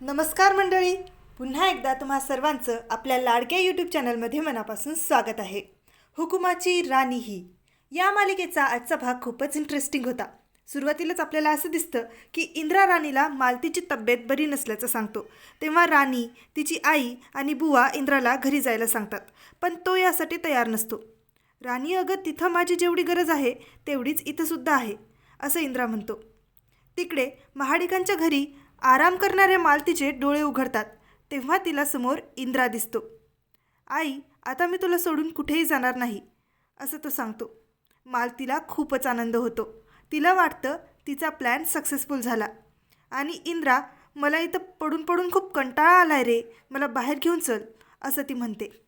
नमस्कार मंडळी. पुन्हा एकदा तुम्हा सर्वांचं आपल्या लाडक्या यूट्यूब चॅनलमध्ये मनापासून स्वागत आहे. हुकुमाची राणी ही. या मालिकेचा आजचा भाग खूपच इंटरेस्टिंग होता. सुरुवातीलाच आपल्याला असं दिसतं की इंदिरा राणीला मालतीची तब्येत बरी नसल्याचं सांगतो. तेव्हा राणी तिची आई आणि बुवा इंद्राला घरी जायला सांगतात पण तो यासाठी तयार नसतो. राणी अगं तिथं माझी जेवढी गरज आहे तेवढीच इथंसुद्धा आहे असं इंद्रा म्हणतो. तिकडे महाडिकांच्या घरी आराम करणाऱ्या मालतीचे डोळे उघडतात. तेव्हा तिला समोर इंद्रा दिसतो. आई आता मी तुला सोडून कुठेही जाणार नाही असं तो सांगतो. मालतीला खूपच आनंद होतो. तिला वाटतं तिचा प्लॅन सक्सेसफुल झाला. आणि इंद्रा मला इथं पडून पडून खूप कंटाळा आलाय रे. मला बाहेर घेऊन चल असं ती म्हणते.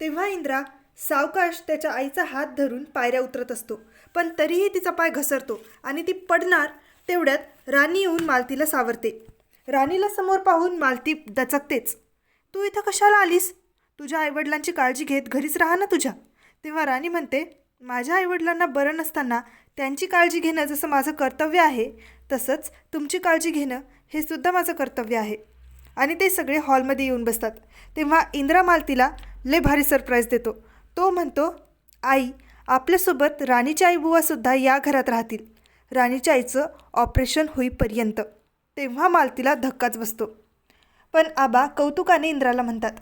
तेव्हा इंद्रा सावकाश त्याच्या आईचा हात धरून पायऱ्या उतरत असतो. पण तरीही तिचा पाय घसरतो आणि ती पडणार तेवढ्यात राणी येऊन मालतीला सावरते. राणीला समोर पाहून मालती दचकतेच. तू इथं कशाला आलीस? तुझ्या आईवडिलांची काळजी घेत घरीच राहा ना तुझ्या. तेव्हा राणी म्हणते माझ्या आईवडिलांना बरं नसताना त्यांची काळजी घेणं जसं माझं कर्तव्य आहे तसंच तुमची काळजी घेणं हे सुद्धा माझं कर्तव्य आहे. आणि ते सगळे हॉलमध्ये येऊन बसतात. तेव्हा इंद्रा मालतीला लय भारी सरप्राईज देतो. तो म्हणतो आई आपल्यासोबत राणीच्या आईबुवासुद्धा या घरात राहतील. राणीच्या आईचं ऑपरेशन होईपर्यंत तेव्हा मालतीला धक्काच बसतो. पण आबा कौतुकाने इंद्राला म्हणतात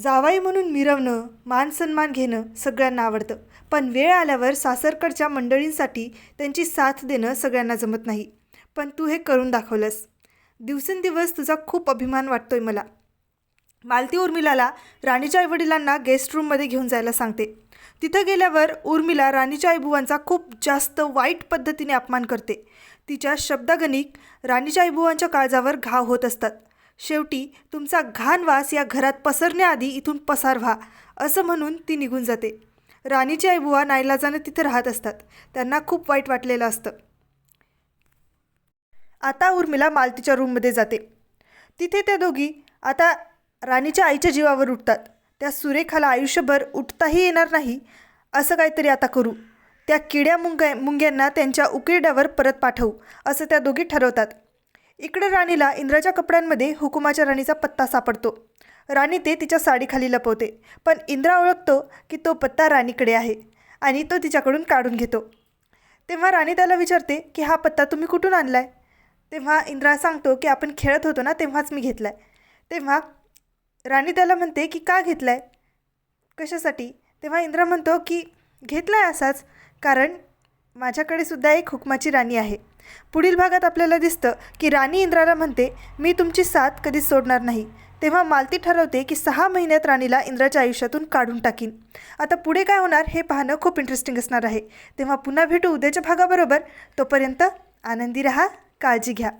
जावाई म्हणून मिरवणं मान सन्मान घेणं सगळ्यांना आवडतं. पण वेळ आल्यावर सासरकडच्या मंडळींसाठी त्यांची साथ देणं सगळ्यांना जमत नाही. पण तू हे करून दाखवलंस. दिवसेंदिवस तुझा खूप अभिमान वाटतोय मला. मालती उर्मिलाला राणीच्या आईवडिलांना गेस्ट रूममध्ये घेऊन जायला सांगते. तिथं गेल्यावर उर्मिला राणीच्या आईबुवांचा खूप जास्त वाईट पद्धतीने अपमान करते. तिच्या शब्दागणिक राणीच्या आईबुवांच्या काळजावर घाव होत असतात. शेवटी तुमचा घाण वास या घरात पसरण्याआधी इथून पसार व्हा असं म्हणून ती निघून जाते. राणीची आईबुवा नाईलाजानं तिथं राहत असतात. त्यांना खूप वाईट वाटलेलं असतं. आता उर्मिला मालतीच्या रूममध्ये जाते. तिथे त्या दोघी आता राणीच्या आईच्या जीवावर उठतात. त्या सुरेखाला आयुष्यभर उठताही येणार नाही असं काहीतरी आता करू. त्या किड्या मुंग्या मुंग्यांना त्यांच्या उकिरड्यावर परत पाठवू असं त्या दोघी ठरवतात. इकडं राणीला इंद्राच्या कपड्यांमध्ये हुकुमाच्या राणीचा पत्ता सापडतो. राणी ते तिच्या साडीखाली लपवते पण इंद्रा ओळखतो की तो पत्ता राणीकडे आहे आणि तो तिच्याकडून काढून घेतो. तेव्हा राणी त्याला विचारते की हा पत्ता तुम्ही कुठून आणलाय? तेव्हा इंद्रा सांगतो की आपण खेळत होतो ना तेव्हाच मी घेतला आहे तेव्हा राणी त्याला म्हणते की का घेतलाय? कशासाठी? तेव्हा इंद्रा म्हणतो की घेतला आहे असाच कारण माझ्याकडे सुद्धा एक हुकमाची राणी आहे. पुढील भागात आपल्याला दिसतं की राणी इंद्राला म्हणते मी तुमची साथ कधीच सोडणार नाही. तेव्हा मालती ठरवते की सहा महिन्यात राणीला इंद्राच्या आयुष्यातून काढून टाकीन. आता पुढे काय होणार हे पाहणं खूप इंटरेस्टिंग असणार आहे. तेव्हा पुन्हा भेटू उद्याच्या भागाबरोबर. तोपर्यंत आनंदी रहा काळजी घ्या.